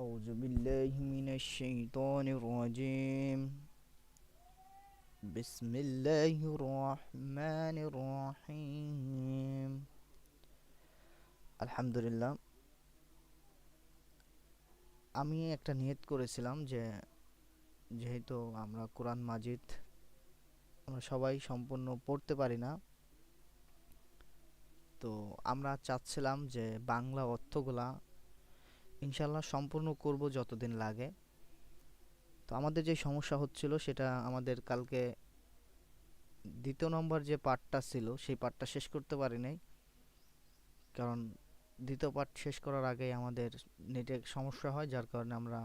أعوذ بالله من الشيطان الرجيم بسم الله الرحمن الرحيم আলহামদুলিল্লাহ আমি একটা নিয়ত করেছিলাম যে যেহেতু আমরা কোরআন মাজিদ আমরা সবাই সম্পূর্ণ পড়তে পারি না তো আমরা চাচ্ছিলাম যে বাংলা অর্থগুলা ইনশাল্লাহ সম্পূর্ণ করব যতদিন লাগে। তো আমাদের যে সমস্যা হচ্ছিল সেটা আমাদের কালকে দ্বিতীয় নম্বর যে পার্টটা ছিল, সেই পার্টটা শেষ করতে পারি নাই। কারণ দ্বিতীয় পার্ট শেষ করার আগেই আমাদের নেটে সমস্যা হয়, যার কারণে আমরা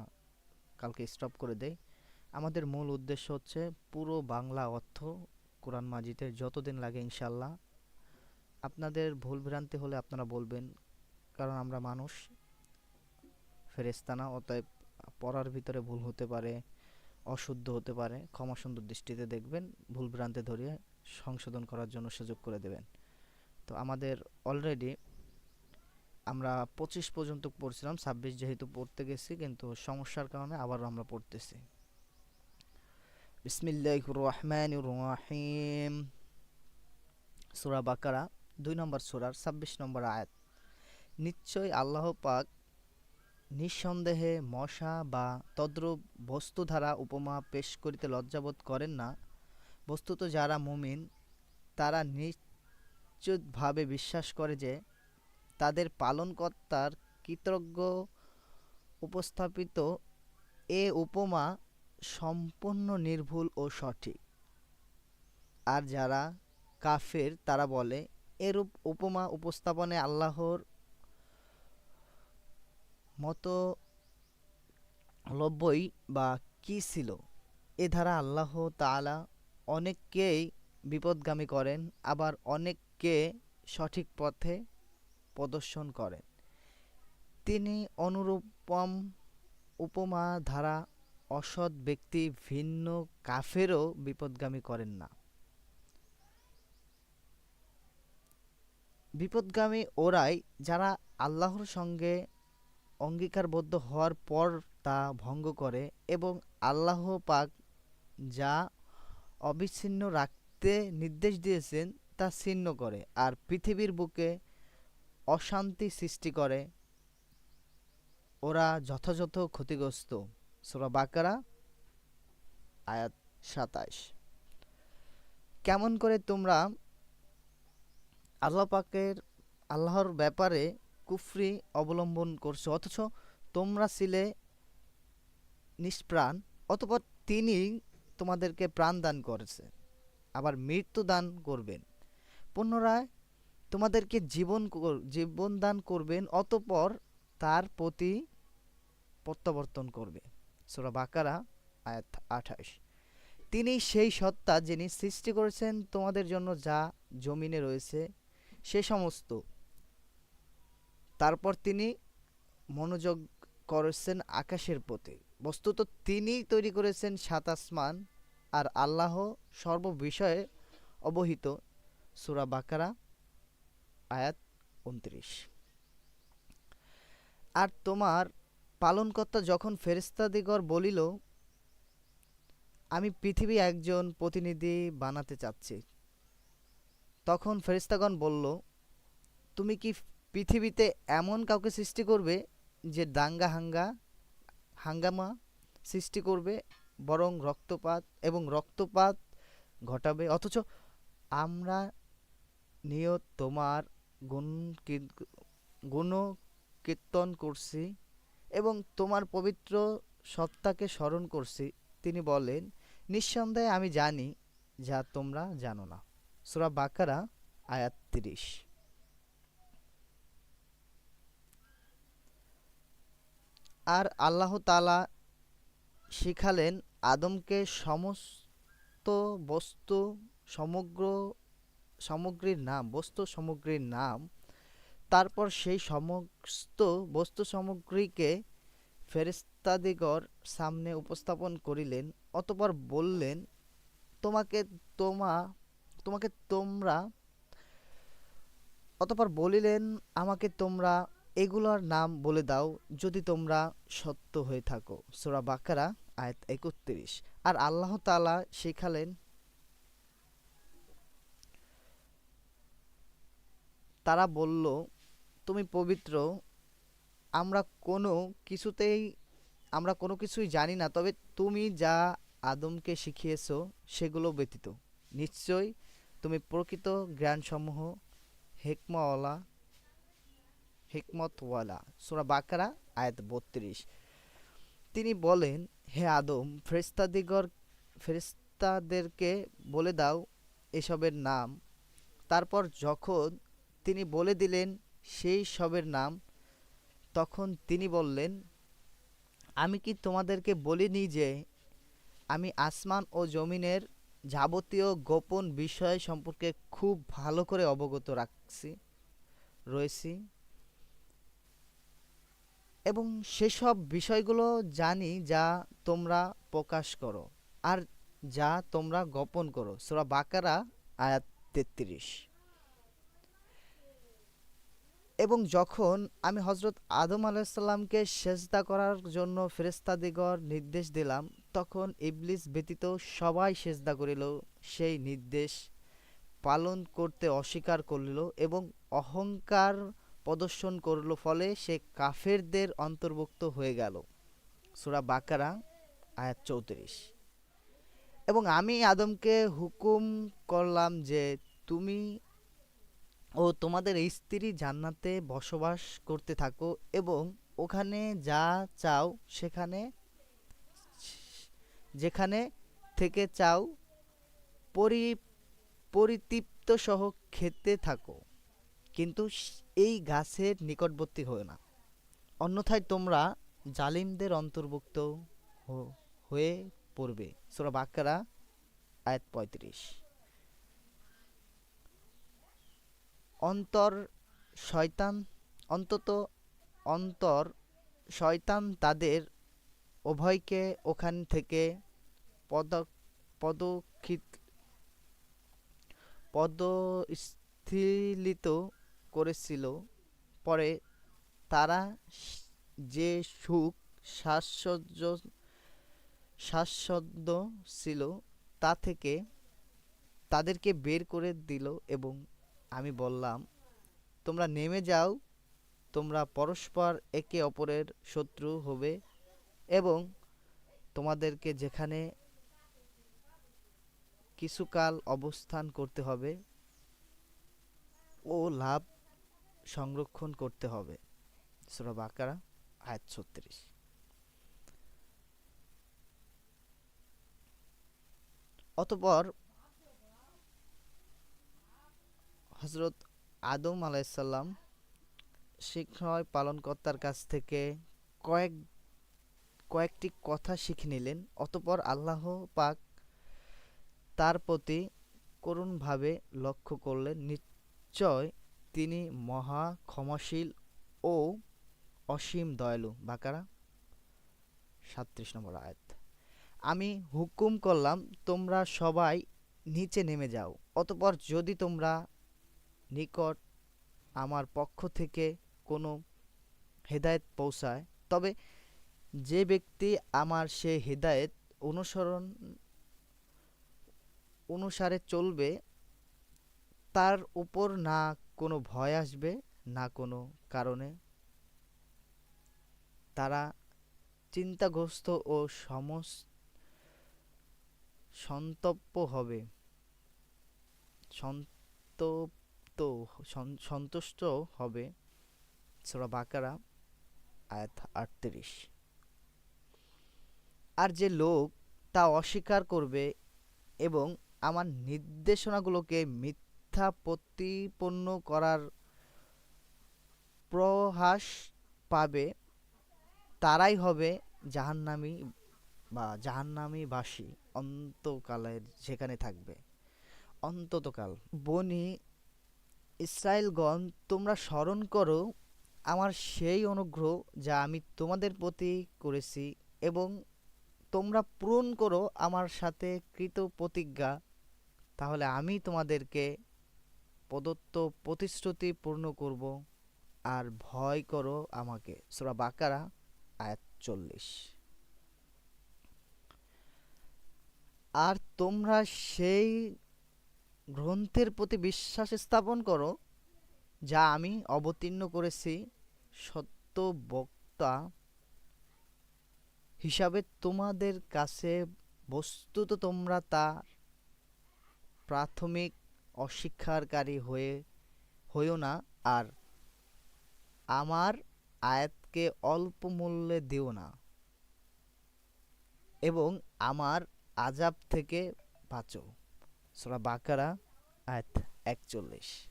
কালকে স্টপ করে দেই। আমাদের মূল উদ্দেশ্য হচ্ছে পুরো বাংলা অর্থ কোরআন মাজিদের যতদিন লাগে ইনশাল্লাহ আপনাদের ভুল ভ্রান্তি হলে আপনারা বলবেন, কারণ আমরা মানুষ। ফেরেস্তানা অতএব পড়ার ভিতরে ভুল হতে পারে, অশুদ্ধ হতে পারে ক্ষমা সুন্দর দৃষ্টিতে দেখবেন, ভুল ভ্রান্তি ধরিয়ে সংশোধন করার জন্য সুযোগ করে দেবেন। তো আমাদের অলরেডি আমরা পঁচিশ পর্যন্ত পড়ছিলাম, ছাব্বিশ যেহেতু পড়তে গেছি, কিন্তু সমস্যার কারণে আবারও আমরা পড়তেছি। বিসমিল্লাহ রহমান রহিম। সুরা বাকারা, দুই নম্বর সুরার ছাব্বিশ নম্বর আয়াত। নিশ্চয়ই আল্লাহ পাক নিঃসন্দেহে মশা বা তদ্রূপ বস্তু দ্বারা উপমা পেশ করিতে লজ্জাবোধ করেন না। বস্তুত যারা মুমিন, তারা নিশ্চিতভাবে বিশ্বাস করে যে, তাদের পালনকর্তার কৃতজ্ঞ উপস্থাপিত এ উপমা সম্পূর্ণ নির্ভুল ও সঠিক। আর যারা কাফের, তারা বলে, এরূপ উপমা উপস্থাপনে আল্লাহর মতো লব্বই বা কি ছিল? এ ধারা আল্লাহ তালা অনেককেই বিপদগামী করেন, আবার অনেককে সঠিক পথে প্রদর্শন করেন। তিনি অনুরূপম উপমা ধারা অসৎ ব্যক্তি ভিন্ন কাফেরও বিপদগামী করেন না। বিপদগামী ওরাই যারা আল্লাহর সঙ্গে অঙ্গীকারবদ্ধ হওয়ার পর তা ভঙ্গ করে এবং আল্লাহ পাক যা অবিচ্ছিন্ন রাখতে নির্দেশ দিয়েছেন তা ছিন্ন করে আর পৃথিবীর বুকে অশান্তি সৃষ্টি করে। ওরা যথাযথ ক্ষতিগ্রস্ত। সোরা বাকারা, আয়াত সাতাইশ কেমন করে তোমরা আল্লাহ পাকের, আল্লাহর ব্যাপারে কুফরি অবলম্বন করছ। অথচ তোমরা ছিলে নিষ্প্রাণ, অতপর তিনি তোমাদেরকে প্রাণ দান করেছে, আবার মৃত্যু দান করবেন। পুনরায় তোমাদেরকে জীবন জীবন দান করবেন, অতপর তার প্রতি প্রত্যাবর্তন করবে। সোরা বাকারা, আয়াত আঠাশ। তিনি সেই সত্তা যিনি সৃষ্টি করেছেন, তোমাদের জন্য যা জমিনে রয়েছে, সে সমস্ত তারপর তিনি মনোযোগ করেছেন আকাশের প্রতি। বস্তুত তিনি তৈরি করেছেন সাত আসমান আর আল্লাহ সর্ববিষয়ে অবহিত। সুরা বাকারা, আয়াত উনত্রিশ। আর তোমার পালনকর্তা যখন ফেরিস্তাদিগর বলিল, আমি পৃথিবী একজন প্রতিনিধি বানাতে চাচ্ছি। তখন ফেরিস্তাগণ বলল, তুমি কি পৃথিবীতে এমন কাউকে সৃষ্টি করবে যে দাঙ্গা হাঙ্গা, হাঙ্গামা সৃষ্টি করবে, বরং রক্তপাত এবং রক্তপাত ঘটাবে। অথচ আমরা নিয়ত তোমার গুণ গুণ কীর্তন করছি এবং তোমার পবিত্র সত্তাকে স্মরণ করছি। তিনি বলেন, নিঃসন্দেহে আমি জানি যা তোমরা জানো না। সুরা বাকারা, আয়াত তিরিশ। আর আল্লাহ তালা শিখালেন আদমকে সমস্ত বস্তু, সমগ্র, সামগ্রীর নাম, বস্তু সামগ্রীর নাম, তারপর সেই সমস্ত বস্তু সামগ্রীকে ফেরেস্তাদিগর সামনে উপস্থাপন করিলেন, অতপর বললেন, তোমাকে তোমা, তোমাকে তোমরা, অতপর বলিলেন, আমাকে তোমরা এগুলোর নাম বলে দাও যদি তোমরা সত্য হয়ে থাকো। সোরা বাকারা, আয়াত একত্রিশ। আর আল্লাহ তাআলা শেখালেন, তারা বলল, তুমি পবিত্র, আমরা কোনো কিছুতেই, আমরা কোনো কিছুই জানি না, তবে তুমি যা আদমকে শিখিয়েছ, সেগুলো ব্যতীত। নিশ্চয়ই তুমি প্রকৃত জ্ঞানসমূহ, হেকমাওয়ালা হিকমতওয়ালা সূরা বাকারা, আয়াত বত্রিশ। তিনি বলেন, হে আদম, ফেরেশতাদিগর, ফেরেশতাদেরকে বলে দাও এসবের নাম। তারপর যখন তিনি বলে দিলেন সেই সবের নাম, তখন তিনি বললেন, আমি কি তোমাদেরকে বলিনি যে আমি আসমান ও জমিনের যাবতীয় গোপন বিষয় সম্পর্কে খুব ভালো করে অবগত রাখছি, রয়েছি? এবং সেসব বিষয়গুলো জানি যা তোমরা প্রকাশ করো আর যা তোমরা গোপন করো। সূরা বাকারা, আয়াত তেত্রিশ। এবং যখন আমি হজরত আদম আলাইসাল্লামকে সেজদা করার জন্য ফেরেস্তাদিগর নির্দেশ দিলাম, তখন ইবলিস ব্যতীত সবাই সেজদা করিল, সেই নির্দেশ পালন করতে অস্বীকার করিল এবং অহংকার প্রদর্শন করল ফলে সে কাফেরদের অন্তর্ভুক্ত হয়ে গেল। সূরা বাকারা, আয়াত চৌত্রিশ। এবং আমি আদমকে হুকুম করলাম যে তুমি ও তোমাদের স্ত্রী জান্নাতে বসবাস করতে থাকো এবং ওখানে যা চাও সেখানে, যেখানে থেকে চাও পরি, পরিতৃপ্ত সহ খেতে থাকো। কিন্তু এই গাছের নিকটবর্তী হও না। অন্যথায় তোমরা জালিমদের অন্তর্ভুক্ত হয়ে পড়বে। সূরা বাকারা, আয়াত পঁয়ত্রিশ। অন্তর শয়তান, অন্তত অন্তর শয়তান তাদের উভয়কে ওখান থেকে পদ পদক্ষিত, পদস্থিলিত করেছিল, পরে তারা যে সুখ সাশ্চর্য স্বাচ্ছন্দ্য ছিল তা থেকে তাদেরকে বের করে দিল এবং আমি বললাম, তোমরা নেমে যাও, তোমরা পরস্পর একে অপরের শত্রু হবে এবং তোমাদেরকে যেখানে কিছুকাল অবস্থান করতে হবে, ও লাভ সংরক্ষণ করতে হবে। সূরা বাকারা, আয়াত ছত্রিশ। অতপর হজরত আদম আলাইসাল্লাম শিক্ষয় পালনকর্তার কাছ থেকে কয়েক, কয়েকটি কথা শিখে নিলেন। অতপর আল্লাহ পাক তার প্রতি করুণভাবে লক্ষ্য করলেন। নিশ্চয় তিনি মহা ক্ষমাশীল ও অসীম দয়ালু। বাকারা সাত্রিশ নম্বর আয়াত। আমি হুকুম করলাম, তোমরা সবাই নিচে নেমে যাও, অতপর যদি তোমরা নিকট আমার পক্ষ থেকে কোনো হেদায়েত পৌঁছায়, তবে যে ব্যক্তি আমার সে হেদায়েত অনুসরণ, অনুসারে চলবে, তার উপর না কোনো ভয় আসবে না কোনো কারণে। তারা চিন্তাগ্রস্ত ও সমস সন্তপ্য হবে। সন্তপ্ত, সন- সন্তুষ্ট হবে। সূরা বাকারা, আয়াত আটত্রিশ। আর যে লোক তা অস্বীকার করবে এবং আমার নির্দেশনাগুলোকে মিথ্যা প্রতিপন্ন করার প্রহাস পাবে, তারাই হবে জাহান্নামী বা জাহান্নামীবাসী অন্তকালের যেখানে থাকবে। অন্ততকাল। বনি ইসরায়েলগণ, তোমরা স্মরণ করো আমার সেই অনুগ্রহ যা আমি তোমাদের প্রতি করেছি এবং তোমরা পূরণ করো আমার সাথে কৃত প্রতিজ্ঞা। তাহলে আমি তোমাদেরকে প্রদত্ত প্রতিশ্রুতি পূর্ণ করব। আর ভয় করো আমাকে। সূরা বাকারা, আয়াত চল্লিশ। আর তোমরা সেই গ্রন্থের প্রতি বিশ্বাস স্থাপন করো, যা আমি অবতীর্ণ করেছি। সত্য বক্তা হিসাবে তোমাদের কাছে বস্তুত তোমরা তা প্রাথমিক অস্বীকারী হয়ে, হইও না। আর আমার আয়াতকে অল্প মূল্যে দিও না। এবং আমার আজাব থেকে বাঁচো। সূরা বাকারা, আয়াত একচল্লিশ।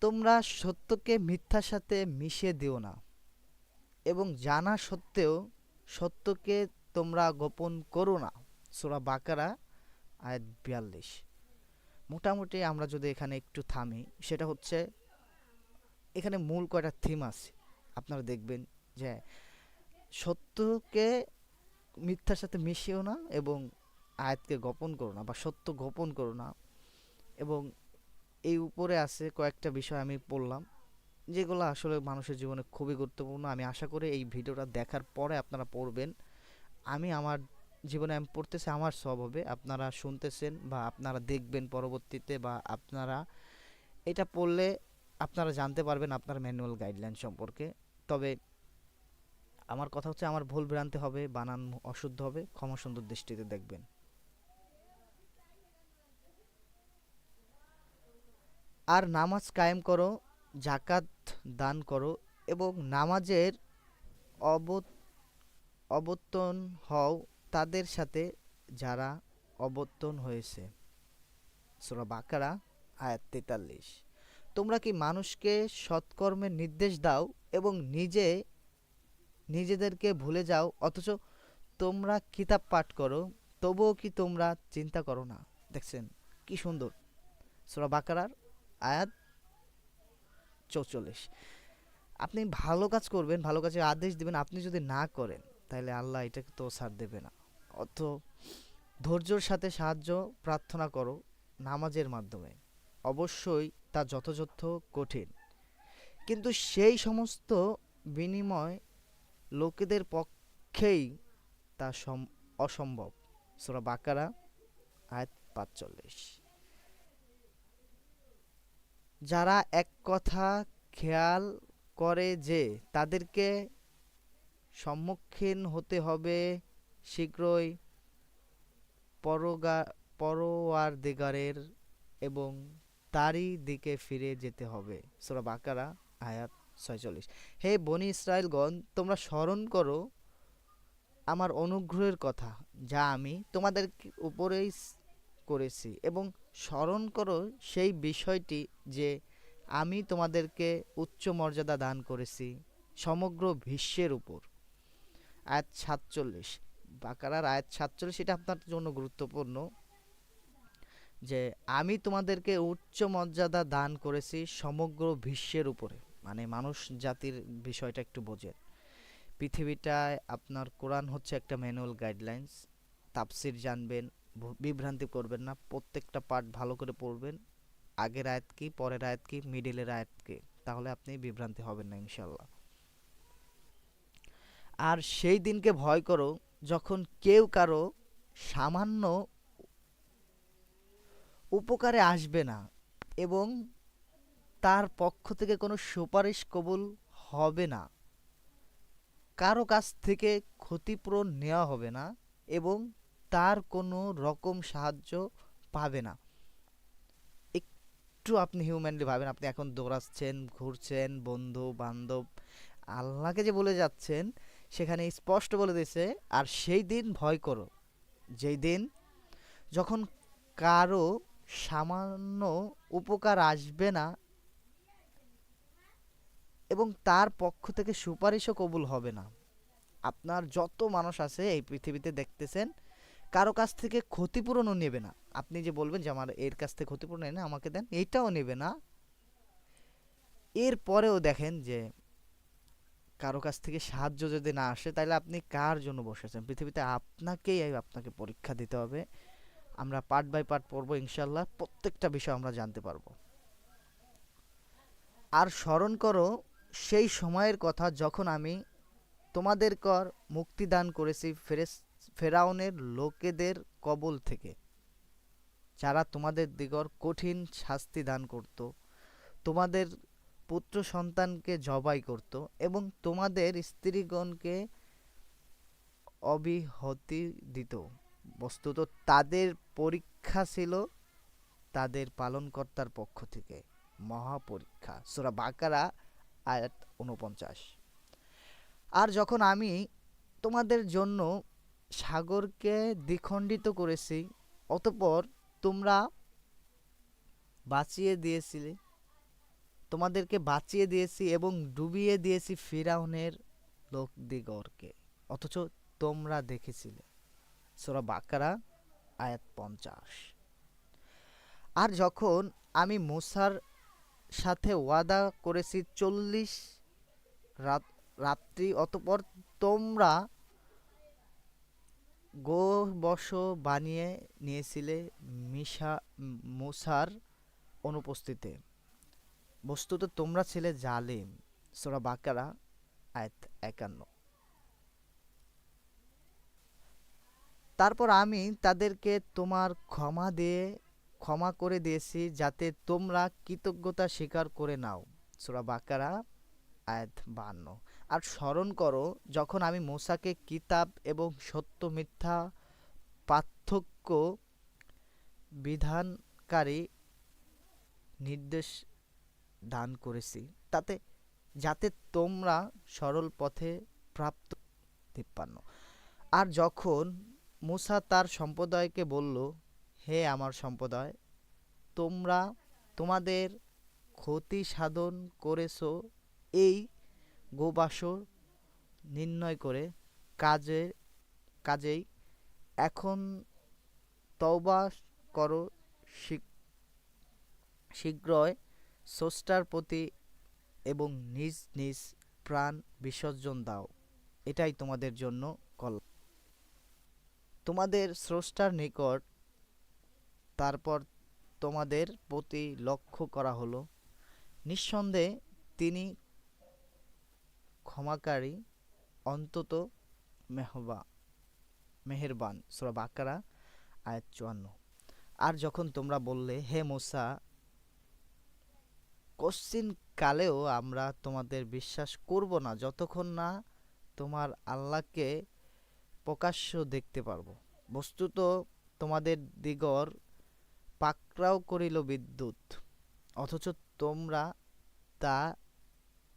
তোমরা সত্যকে মিথ্যার সাথে মিশিয়ে দিও না। এবং জানা সত্ত্বেও সত্যকে তোমরা গোপন করো না। সূরা বাকারা, আয়াত বিয়াল্লিশ। মোটামুটি আমরা যদি এখানে একটু থামি, সেটা হচ্ছে এখানে মূল কয়টা থিম আছে? আপনারা দেখবেন যে সত্যকে মিথ্যার সাথে মিশিও না এবং আয়াতকে গোপন করো না বা সত্য গোপন করো না। এবং এই উপরে আছে কয়েকটা বিষয় আমি পড়লাম যেগুলো আসলে মানুষের জীবনে খুবই গুরুত্বপূর্ণ। আমি আশা করি এই ভিডিওটা দেখার পরে আপনারা পড়বেন। আমি আমার জীবনে আমি পড়তেছি, আমার সব হবে, আপনারা শুনতেছেন বা আপনারা দেখবেন পরবর্তীতে বা আপনারা এটা পড়লে আপনারা জানতে পারবেন আপনার ম্যানুয়াল গাইডলাইন সম্পর্কে। তবে আমার কথা হচ্ছে, আমার ভুল ভ্রান্তি হবে, বানান অশুদ্ধ হবে, ক্ষমা সুন্দর দৃষ্টিতে দেখবেন। আর নামাজ কায়েম করো জাকাত দান করো এবং নামাজের অবত, অবতন হও তাদের সাথে যারা অবতন হয়েছে। সূরা বাকারা, আয়াত তেতাল্লিশ। তোমরা কি মানুষকে সৎকর্মের নির্দেশ দাও এবং নিজে নিজেদেরকে ভুলে যাও? অথচ তোমরা কিতাব পাঠ করো, তবুও কি তোমরা চিন্তা করো না? দেখছেন কি সুন্দর। সূরা বাকারার আয়াত চৌচল্লিশ। আপনি ভালো কাজ করবেন, ভালো কাজের আদেশ দিবেন, আপনি যদি না করেন, তাহলে আল্লাহ এটাকে তো ছাড় দেবে না। অত ধৈর্যর সাথে সাহায্য, প্রার্থনা করো নামাজের মাধ্যমে। অবশ্যই তা যথাযথ কঠিন। কিন্তু সেই সমস্ত বিনিময় লোকেদের পক্ষেই তা সম, অসম্ভব। সূরা বাকারা, আয়াত পাঁচচল্লিশ। যারা এক কথা খেয়াল করে যে তাদেরকে সম্মুখীন হতে হবে শীঘ্রই পরওয়ারদিগারের এবং তারই দিকে ফিরে যেতে হবে। সূরা বাকারা, আয়াত ছয়চল্লিশ। হে বনি ইসরায়েলগণ, তোমরা স্মরণ করো আমার অনুগ্রহের কথা, যা আমি তোমাদের উপরেই করেছি এবং স্মরণ করো সেই বিষয়টি যে আমি তোমাদেরকে উচ্চ মর্যাদা দান করেছি সমগ্র বিশ্বের উপর। আয়াত সাতচল্লিশ। বাকারার আয়াত সাতচল্লিশ এটা আপনার জন্য গুরুত্বপূর্ণ। যে আমি তোমাদেরকে উচ্চ মর্যাদা দান করেছি সমগ্র বিশ্বের উপরে। মানে মানুষ জাতির বিষয়টা একটু বোঝেন। পৃথিবীটায় আপনার কোরআন হচ্ছে একটা ম্যানুয়াল গাইডলাইন্স। তাফসির জানবেন বিভ্রান্তি করবেন না, প্রত্যেকটা পার্ট ভালো করে পড়বেন। আগের আয়াত কি, পরের আয়াত কি, মিডিলের আয়াত কি, তাহলে আপনি বিভ্রান্তি হবেন না ইনশাল্লাহ আর সেই দিনকে ভয় করো যখন কেউ কারও সামান্য উপকারে আসবে না এবং তার পক্ষ থেকে কোনো সুপারিশ কবুল হবে না, কারও কাছ থেকে ক্ষতিপূরণ নেওয়া হবে না এবং তার কোনো রকম সাহায্য পাবে না। একটু আপনি হিউম্যানলি ভাবেন, আপনি এখন দৌড়াচ্ছেন, ঘুরছেন বন্ধু বান্ধব আল্লাহকে যে বলে যাচ্ছেন সেখানে স্পষ্ট বলে দিয়েছে, আর সেই দিন ভয় করো। যেই দিন যখন কারও সামান্য উপকার আসবে না এবং তার পক্ষ থেকে সুপারিশও কবুল হবে না। আপনার যত মানুষ আছে এই পৃথিবীতে দেখতেছেন, কারও কাছ থেকে ক্ষতিপূরণও নেবে না। আপনি যে বলবেন যে, আমার এর কাছ থেকে ক্ষতিপূরণ এনে আমাকে দেন এইটাও নেবে না। এর পরেও দেখেন যে কারও কাছ থেকে সাহায্য যদি না আসে তাহলে আপনি কার জন্য বসেছেন? পৃথিবীতে আপনাকেই আপনাকে পরীক্ষা দিতে হবে। আমরা পার্ট বাই পার্ট পড়ব ইনশাল্লাহ প্রত্যেকটা বিষয় আমরা জানতে পারব। আর স্মরণ করো, সেই সময়ের কথা যখন আমি তোমাদের কর মুক্তিদান করেছি ফেরেস, ফেরাউনের লোকেদের কবল থেকে। যারা তোমাদের দিগর কঠিন শাস্তি দান করত, তোমাদের পুত্র সন্তানকে জবাই করত এবং তোমাদের স্ত্রীগণকে অবিহতি দিত। বস্তুত তাদের পরীক্ষা ছিল তাদের পালনকর্তার পক্ষ থেকে। মহাপরীক্ষা। সুরা বাকারা, আয়াত উনপঞ্চাশ আর যখন আমি তোমাদের জন্য সাগরকে দ্বিখণ্ডিত করেছি, অতঃপর তোমরা বাঁচিয়ে দিয়েছিলে। তোমাদেরকে বাঁচিয়ে দিয়েছি এবং ডুবিয়ে দিয়েছি ফিরাউনের লোকদিগরকে অথচ তোমরা দেখেছিলে। সোরা বাকারা, আয়াত পঞ্চাশ। আর যখন আমি মুসার সাথে ওয়াদা করেছি চল্লিশ রাত, রাত্রি, অতপর তোমরা গোবশ বানিয়ে নিয়েছিলে মিশা, মুসার অনুপস্থিতিতে। বস্তুত তোমরা ছিলে জালিম, সোরা বাকারা, আয়াত একান্ন। তারপর আমি তাদেরকে তোমার ক্ষমা দিয়ে, ক্ষমা করে দিয়েছি যাতে তোমরা কৃতজ্ঞতা স্বীকার করে নাও, সোরা বাকারা, আয়াত বান্ন আর স্মরণ করো, যখন আমি মোসাকে কিতাব এবং সত্য মিথ্যা পার্থক্য বিধানকারী নির্দেশ দান করেছি, তাতে যাতে তোমরা সরল পথে প্রাপ্ত তিপ্পান্ন। আর যখন মুসা তার সম্প্রদায়কে বলল, হে আমার সম্প্রদায়, তোমরা তোমাদের ক্ষতি সাধন করেছ, এই গোবাসর নির্ণয় করে কাজে, কাজেই এখন তওবা করো শীঘ্রই স্রষ্টার প্রতি এবং নিজ নিজ প্রাণ বিসর্জন দাও। এটাই তোমাদের জন্য কল তোমাদের স্রষ্টার নিকট তারপর তোমাদের প্রতি লক্ষ্য করা হলো। নিঃসন্দেহে তিনি ক্ষমাকারী, অন্তত মেহবা, মেহেরবান। সুরা বাকারা, আয়াত চুয়ান্ন। আর যখন তোমরা বললে, হে মোসা কশ্চিন কালেও আমরা তোমাদের বিশ্বাস করব না যতক্ষণ না তোমার আল্লাহকে প্রকাশ্য দেখতে পারব। বস্তুত তোমাদের দিগর পাকড়াও করিল বিদ্যুৎ, অথচ তোমরা তা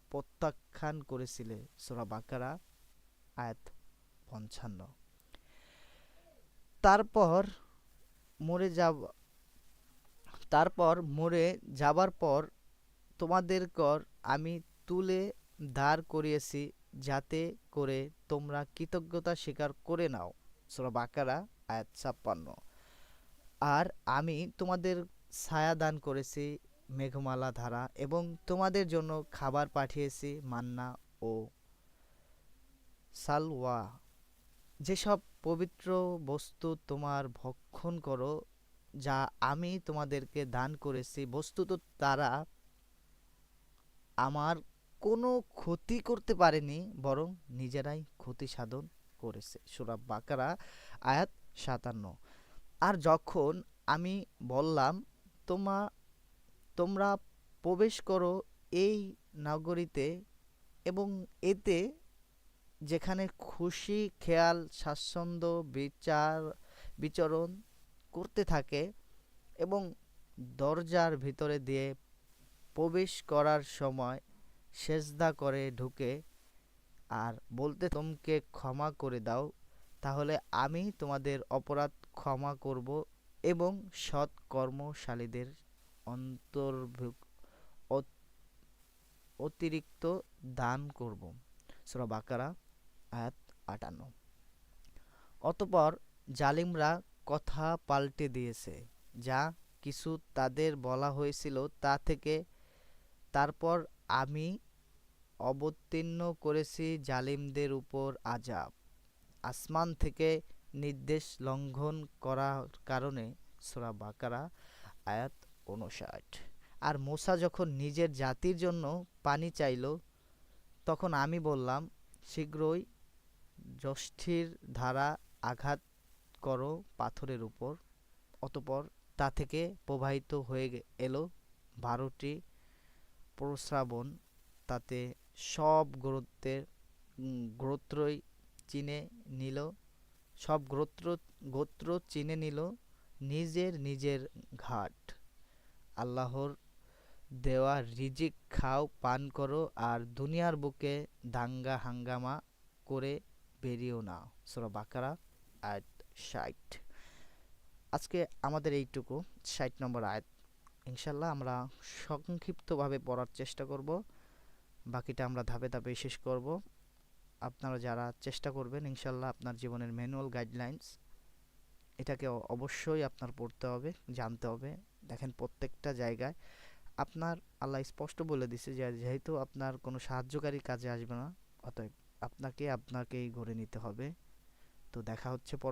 প্রত্যাখ্যান করেছিলে। সোরা বাকারা, আয়াত পঞ্চান্ন। তারপর মরে যাব, তারপর মরে যাবার পর তোমাদের কর আমি তুলে দাঁড় করিয়েছি যাতে করে তোমরা কৃতজ্ঞতা স্বীকার করে নাও। সোরা বাকারা, আয়াত ছাপ্পান্ন। আর আমি তোমাদের ছায়া দান করেছি মেঘমালা ধারা এবং তোমাদের জন্য খাবার পাঠিয়েছি মান্না ও সালওয়া। যেসব পবিত্র বস্তু তোমার ভক্ষণ করো, যা আমি তোমাদেরকে দান করেছি, বস্তুত তারা আমার কোনো ক্ষতি করতে পারেনি, বরং নিজেরাই ক্ষতি সাধন করেছে। সুরা বাকারা, আয়াত সাতান্ন। আর যখন আমি বললাম, তোমা, তোমরা প্রবেশ করো এই নগরীতে এবং এতে যেখানে খুশি, খেয়াল, স্বাচ্ছন্দ্য, বিচার, বিচরণ করতে থাকে এবং দরজার ভিতরে দিয়ে প্রবেশ করার সময় সেজদা করে ঢুকে আর বলতে তোমকে ক্ষমা করে দাও, তাহলে আমি তোমাদের অপরাধ ক্ষমা করব এবং সৎ কর্মশালীদের অন্তর্ভুক্ত অতিরিক্ত দান করব। সুরা বাকারা, আয়াত আটান্ন। অতপর জালিমরা কথা পাল্টে দিয়েছে, যা কিছু তাদের বলা হয়েছিল তা থেকে তারপর আমি অবতীর্ণ করেছি জালিমদের উপর আজাব আসমান থেকে নির্দেশ লঙ্ঘন করার কারণে সুরা বাকারা, আয়াত উনষাট আর মোসা যখন নিজের জাতির জন্য পানি চাইল, তখন আমি বললাম, শীঘ্রই যষ্ঠির ধারা আঘাত করো পাথরের উপর। অতপর তা থেকে প্রবাহিত হয়ে এলো বারোটি প্রস্রাবণ তাতে সব গোত্রের গোত্রই চিনে নিল। সব গোত্র গোত্র চিনে নিল নিজের নিজের ঘাট। আল্লাহর দেওয়া রিজিক খাও, পান করো আর দুনিয়ার বুকে দাঙ্গা হাঙ্গামা করে বেরিয়েও না। সুরা বাকারা, আয়াত ষাট। আজকে আমাদের এইটুকু। ষাট নম্বর আয়াত। ইনশাল্লাহ আমরা সংক্ষিপ্তভাবে পড়ার চেষ্টা করব। বাকিটা আমরা ধাপে ধাপে শেষ করব। আপনারা যারা চেষ্টা করবেন, ইনশাল্লাহ আপনার জীবনের ম্যানুয়াল গাইডলাইন্স এটাকে অবশ্যই আপনার পড়তে হবে, জানতে হবে। দেখেন প্রত্যেকটা জায়গায় আপনার, আল্লাহ স্পষ্ট বলে দিছে যে যেহেতু আপনার কোনো সাহায্যকারী কাজে আসবে না, অতএব আপনাকে আপনাকেই গড়ে নিতে হবে। তো দেখা হচ্ছে পর